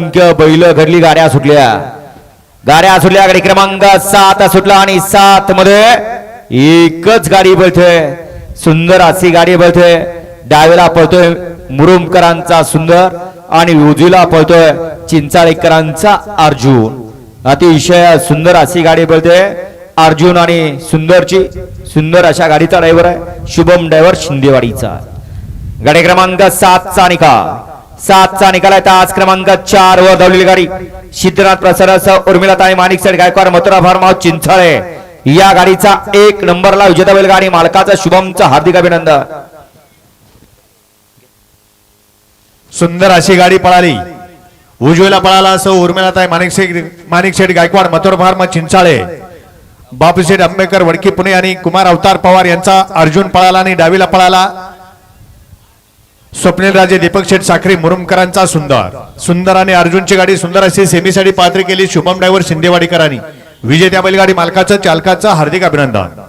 असंख्य बैल घडली गाड्या सुटल्या. गाड्या सुटल्या गाडी क्रमांक सात सुटला आणि सात मध्ये एकच गाडी बळते सुंदर अशी गाडी बळते डावीला पळतोय मुरुमकरांचा सुंदर आणि उजवीला पळतोय चिंचाळेकरांचा अर्जुन. अतिशय सुंदर अशी गाडी बळते अर्जुन आणि सुंदरची सुंदर अशा गाडीचा ड्रायव्हर आहे. शुभम ड्रायव्हर शिंदेवाडीचा. गाडी क्रमांक सातचा निकाल. सातचा निकाल आहे. आज क्रमांक चार वर धावलेली गाडी. Siddhanath Prasad उर्मिलाताई Manik Seth Gaikwad Mathura farm house Chinchale. या गाडीचा एक नंबरला विजेता बैल गाडी मालकाचा शुभमचा हार्दिक अभिनंदन. सुंदर अशी गाडी पळाली. उजवीला पळाला असं उर्मिलाताई माणिक शेठ माणिक शेठ गायकवाड मथुर फार्म चिंचाळे. बापूशेठ आंबेडकर वडकी पुणे आणि कुमार अवतार पवार यांचा अर्जुन पळाला आणि डावीला पळाला. स्वप्नील राजे दीपक शेठ साखरे मुरुमकरांचा सुंदर. सुंदर आणि अर्जुनची गाडी सुंदर अशी सेमीसाठी पात्र केली शुभम ड्रायव्हर शिंदेवाडीकरांनी. विजेत्या बैलगाडी मालकाचं चालकाचं हार्दिक अभिनंदन.